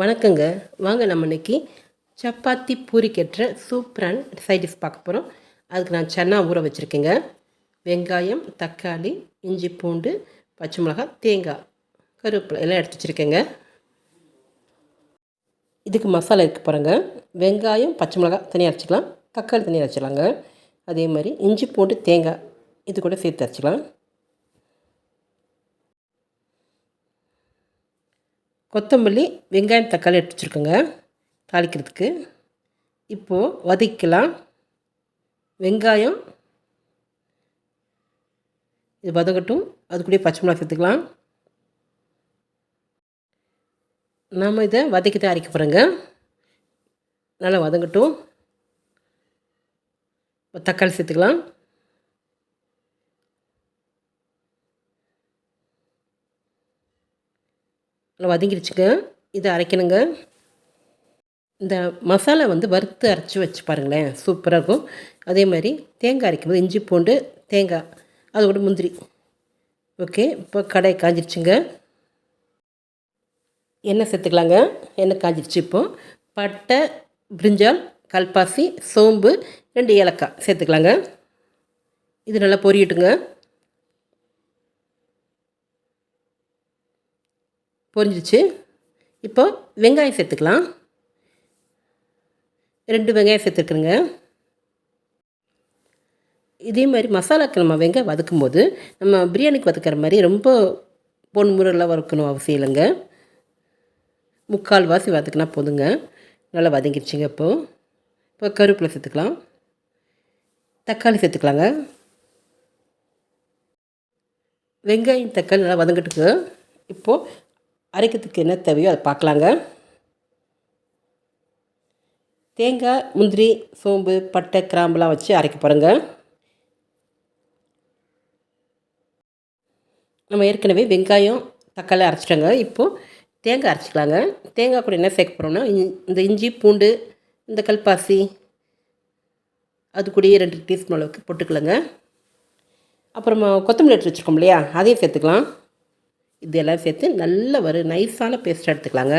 வணக்கங்க. வாங்க நம்ம இன்னைக்கு சப்பாத்தி பூரிக்கேற்ற சூப்பரான சைட் டிஷ் பார்க்க போகிறோம் அதுக்கு நான் சன்னா ஊற வச்சுருக்கேங்க. வெங்காயம் தக்காளி இஞ்சி பூண்டு பச்சை மிளகாய் தேங்காய் கருவேப்பிலை எல்லாம் எடுத்து வச்சுருக்கேங்க. இதுக்கு மசாலா இருக்க போகிறேங்க வெங்காயம் பச்சை மிளகாய் தனியாக அரைச்சிக்கலாம் தக்காளி தனியாக அரைச்சிக்கலாங்க அதே மாதிரி இஞ்சி பூண்டு தேங்காய் இது கூட சேர்த்து அரைச்சிக்கலாம் கொத்தமல்லி வெங்காயம் தக்காளி எடுத்து வச்சுருக்கோங்க. தாளிக்கிறதுக்கு. இப்போது வதக்கலாம் வெங்காயம். இது வதங்கட்டும். அது பச்சை மிளகா சேர்த்துக்கலாம். நாம் இதை வதக்கி தான் அரைக்க போகிறோங்க நல்லா வதங்கட்டும். தக்காளி சேர்த்துக்கலாம். நல்லா வதங்கிடுச்சுங்க இதை அரைக்கணுங்க. இந்த மசாலா வந்து வறுத்து அரைச்சி வச்சு பாருங்களேன். சூப்பராக இருக்கும். அதே மாதிரி தேங்காய் அரைக்கும்போது இஞ்சி பூண்டு தேங்காய் அதோட முந்திரி. ஓகே இப்போ கடை காஞ்சிருச்சுங்க. எண்ணெய் சேர்த்துக்கலாங்க. எண்ணெய் காஞ்சிருச்சு இப்போது பட்டை பிரிஞ்சால் கல்பாசி சோம்பு ரெண்டு ஏலக்காய் சேர்த்துக்கலாங்க. இது நல்லா பொரியட்டுங்க. பொரிஞ்சிச்சு இப்போ வெங்காயம் சேர்த்துக்கலாம். ரெண்டு வெங்காயம் சேர்த்துருக்குறேங்க. இதே மாதிரி மசாலாக்கு நம்ம வெங்காயம் வதக்கும்போது நம்ம பிரியாணிக்கு வதக்கிற மாதிரி ரொம்ப பொன் முறையில் வறுக்கணும் அவசியம் இல்லைங்க. முக்கால் வாசி வதக்குனா போதுங்க. நல்லா வதங்கிடுச்சிங்க இப்போது இப்போ கருவேப்பிலை சேர்த்துக்கலாம். தக்காளி சேர்த்துக்கலாங்க. வெங்காயம் தக்காளி நல்லா வதங்கிட்டுக்கு. இப்போது அரைக்கிறதுக்கு என்ன தேவையோ அதை பார்க்கலாங்க. தேங்காய் முந்திரி சோம்பு பட்டை கிராம்புலாம் வச்சு அரைக்க போகிறேங்க நம்ம ஏற்கனவே வெங்காயம் தக்காளி அரைச்சிட்டோங்க. இப்போது தேங்காய் அரைச்சிக்கலாங்க. தேங்காய் கூட என்ன சேர்க்க போகிறோம்னா இந்த இஞ்சி பூண்டு இந்த கல்பாசி அது கூடயே ரெண்டு டீஸ்பூன் அளவுக்கு போட்டுக்கலாங்க. அப்புறமா கொத்தமல்லி எடுத்து வச்சுருக்கோம் இல்லையா? அதையும் சேர்த்துக்கலாம். இதெல்லாம் சேர்த்து நல்ல ஒரு நைஸான பேஸ்ட் எடுத்துக்கலாங்க.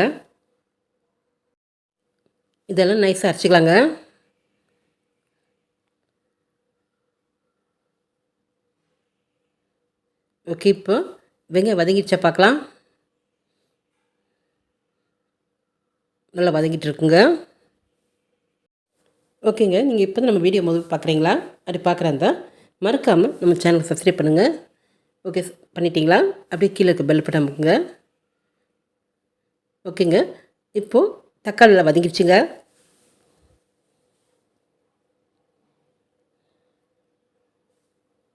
இதெல்லாம் நைஸாக அரைச்சிக்கலாங்க. ஓகே இப்போ வெங்காயம் வதங்கிடுச்சா பார்க்கலாம். நல்லா வதங்கிட்டு இருக்குங்க. ஓகேங்க நீங்கள் இப்போ தான் நம்ம வீடியோ முதல் பார்க்குறீங்களா? அப்படி பார்க்குறாந்தா மறக்காமல் நம்ம சேனலை சப்ஸ்கிரைப் பண்ணுங்கள் ஓகே பண்ணிட்டீங்களா? அப்படியே கீழே இருக்க பெல் பட்டன் அமுக்குங்க. ஓகேங்க. இப்போது தக்காளியில் வதங்கிடுச்சுங்க.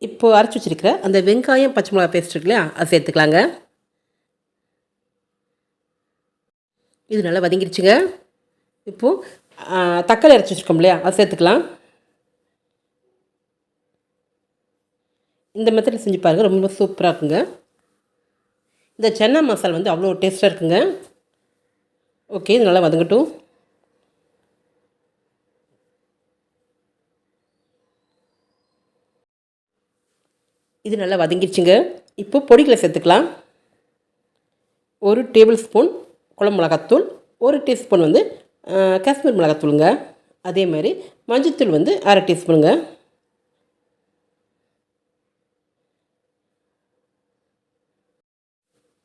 இப்போது அரைச்சி வச்சுருக்கிற அந்த வெங்காயம் பச்சை மிளகா பேஸ்ட் இருக்கு இல்லையா அதை சேர்த்துக்கலாங்க. இது நல்லா வதங்கிடுச்சுங்க. இப்போது தக்காளி அரைச்சி வச்சுருக்கோம் இல்லையா அதை சேர்த்துக்கலாம். இந்த மெத்தடில் செஞ்சு பாருங்கள் ரொம்ப சூப்பராக இருக்குங்க. இந்த சென்னா மசாலா வந்து அவ்வளோ டேஸ்ட்டாக இருக்குங்க. ஓகே இது நல்லா வதங்கட்டும். இது நல்லா வதங்கிடுச்சுங்க இப்போ பொடிகளை சேர்த்துக்கலாம். ஒரு டேபிள் ஸ்பூன் குழம்பு மிளகாத்தூள் ஒரு டீஸ்பூன் வந்து காஷ்மீர் மிளகாத்தூளுங்க. அதே மாதிரி மஞ்சத்தூள் வந்து அரை டீஸ்பூனுங்க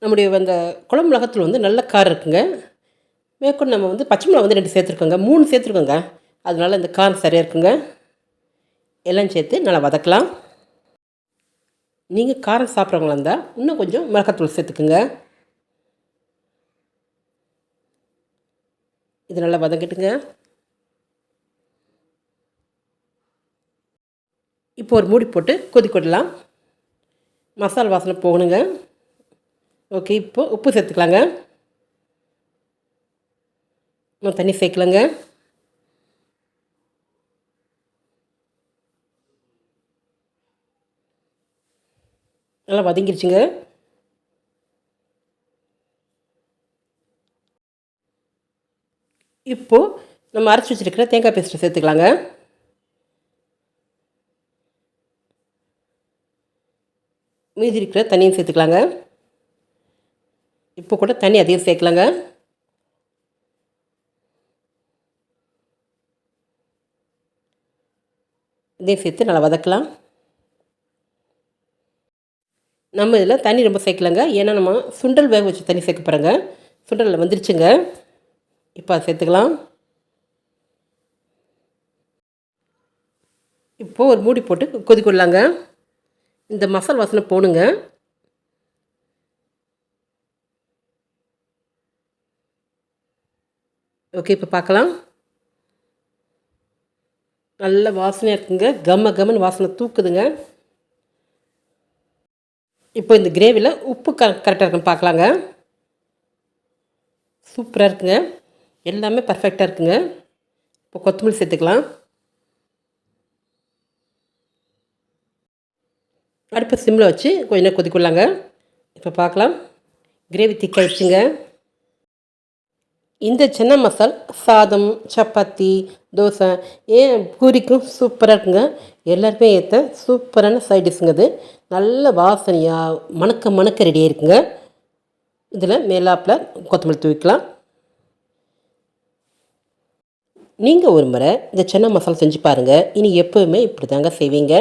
நம்முடைய அந்த குழம்பு மிளகாத்தூள் வந்து நல்ல காரம் இருக்குங்க. மேற்கொண்டு நம்ம வந்து பச்சை மிளகா வந்து ரெண்டு சேர்த்துருக்கோங்க. மூணு சேர்த்துருக்கோங்க. அதனால் இந்த காரம் சரியாக இருக்குங்க. எல்லாம் சேர்த்து நல்லா வதக்கலாம். நீங்கள் காரம் சாப்பிட்றவங்களா இருந்தால் இன்னும் கொஞ்சம் மிளகாத்தூள் சேர்த்துக்குங்க. இது நல்லா வதங்கிட்டுங்க. இப்போ ஒரு மூடி போட்டு கொதிக்கொடலாம் மசாலா வாசனை போகணுங்க. ஓகே இப்போ உப்பு சேர்த்துக்கலாங்க. இன்னும் தண்ணி சேர்க்கலாங்க. நல்லா வதங்கிருச்சுங்க. இப்போது நம்ம அரைச்சி வச்சுருக்கிற தேங்காய் பேஸ்ட்டை சேர்த்துக்கலாங்க. மீதி இருக்கிற தண்ணியும் சேர்த்துக்கலாங்க. இப்போ கூட தண்ணி அதிகம் சேர்க்கலாங்க. இதையும் சேர்த்து நல்லா வதக்கலாம். நம்ம இதில் தண்ணி ரொம்ப சேர்க்கலங்க. ஏன்னா நம்ம சுண்டல் வேக வச்சு தண்ணி சேர்க்க போகிறங்க சுண்டலில் வந்துருச்சுங்க. இப்போ அதை சேர்த்துக்கலாம். இப்போது ஒரு மூடி போட்டு கொதிக்கொள்ளலாங்க இந்த மசால் வாசனை போகணுங்க ஓகே இப்போ பார்க்கலாம். நல்ல வாசனையாக இருக்குங்க. கம்ம கம்மன்னு வாசனை தூக்குதுங்க. இப்போ இந்த கிரேவியில் உப்பு க கரெக்டாக இருக்குன்னு பார்க்கலாங்க. சூப்பராக இருக்குங்க. எல்லாமே பர்ஃபெக்டாக இருக்குங்க. இப்போ கொத்தமல்லி சேர்த்துக்கலாம். அடுப்பு சிம்மில் வச்சு கொஞ்சம் நேரம் கொதிக்கொள்ளாங்க இப்போ பார்க்கலாம். கிரேவி திக்காயிடுச்சுங்க இந்த சின்ன மசால் சாதம் சப்பாத்தி தோசை ஏன் பூரிக்கும் சூப்பராக இருக்குங்க. எல்லாருக்குமே ஏற்ற சூப்பரான சைட் டிஷ்ங்க நல்ல வாசனையாக மணக்க மணக்க ரெடியாக இருக்குங்க இதில் மேலாப்பில் கொத்தமல்லி தூவிக்கலாம். நீங்கள் ஒரு முறை இந்த சின்ன மசாலா செஞ்சு பாருங்கள் இனி எப்போவுமே இப்படி தாங்க செய்வீங்க.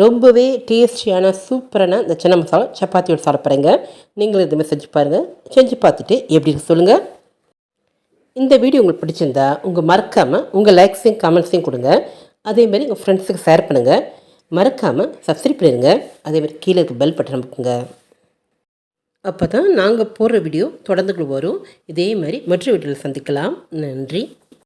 ரொம்பவே டேஸ்டியான சூப்பரான இந்த சின்ன மசாலா சப்பாத்தியோடு சாப்பிட்றேங்க. நீங்களும் இதுவுமே செஞ்சு பாருங்கள் செஞ்சு பார்த்துட்டு எப்படி இருக்கு சொல்லுங்கள் இந்த வீடியோ உங்களுக்கு பிடிச்சிருந்தா உங்கள் மறக்காமல் உங்கள் லைக்ஸையும் கமெண்ட்ஸையும் கொடுங்க. அதேமாதிரி உங்கள் ஃப்ரெண்ட்ஸுக்கு ஷேர் பண்ணுங்கள் மறக்காமல் சப்ஸ்கிரைப் பண்ணிடுங்க அதேமாதிரி கீழே இருக்க பெல் பட்டன் அமுக்குங்க. அப்போ தான் நாங்கள் போடுற வீடியோ தொடர்ந்து வரும். இதே மாதிரி மற்ற வீடியோவில் சந்திக்கலாம். நன்றி.